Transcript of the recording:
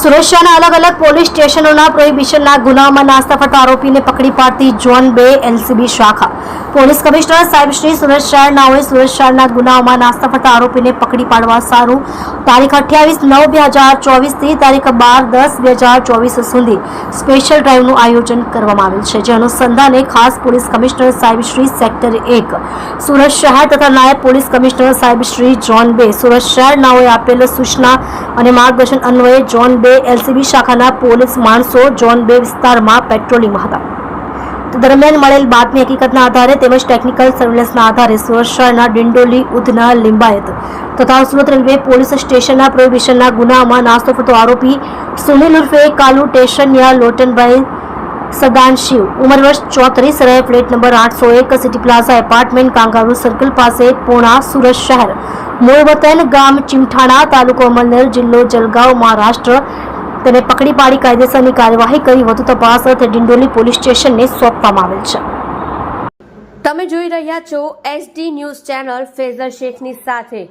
સુરક્ષાના અલગ અલગ પોલીસ સ્ટેશનોના પ્રોહિબિશનના ગુનામાં નાસ્તા ફરતા આરોપીને પકડી પાડતી ઝોન બે એલસીબી શાખા. પોલીસ કમિશનર સાહેબ શ્રી સુરત શહેરનાઓએ સુરત શહેરના ગુનાઓમાં નાસ્તા ફરતા આરોપીને પકડી પાડવા સારું તારીખ અઠ્યાવીસ નવ બે હજાર ચોવીસથી તારીખ બાર દસ બે હજાર ચોવીસ સુધી સ્પેશિયલ ડ્રાઈવનું આયોજન કરવામાં આવેલ છે, જે અનુસંધાને ખાસ પોલીસ કમિશનર સાહેબ શ્રી સેક્ટર એક સુરત શહેર તથા નાયબ પોલીસ કમિશનર સાહેબ શ્રી જોન બે સુરત શહેરનાઓએ આપેલ સૂચના અને માર્ગદર્શન અન્વયે જોન બે એલસીબી શાખાના પોલીસ માણસો, જોન બે વિસ્તારમાં પેટ્રોલિંગમાં હતા. દરમિયાન મળેલ બાતમી હકીકતના આધારે તેમજ ટેકનિકલ સર્વેલન્સના આધારે સુરત ડિંડોલી, ઉધના, લિંબાયત તથા સુરત રેલવે પોલીસ સ્ટેશનના પ્રોહિબિશનના ગુનામાં નાસ્તો ફરતો આરોપી સુનિલ ઉર્ફે કાલુ ટેશનિયા લોટનભાઈ સદાનશિવ ઉંમર વર્ષ ચોત્રીસ, રહે ફ્લેટ નંબર આઠસો એક, city plaza apartment, kangaroo circle પાસે પૂણા સુરત શહેર. વતન ગામ ચીમઠાણા તાલુકો અમલનેર જિલ્લો જલગાંવ, મહારાષ્ટ્ર. તેને પકડી પાડી કાયદેસરની કાર્યવાહી કરી વધુ તપાસ અર્થે ડિંડોલી પોલીસ સ્ટેશનને સોંપવામાં આવેલ છે. તમે જોઈ રહ્યા છો એસડી ન્યૂઝ ચેનલ ફેઝર શેખની સાથે.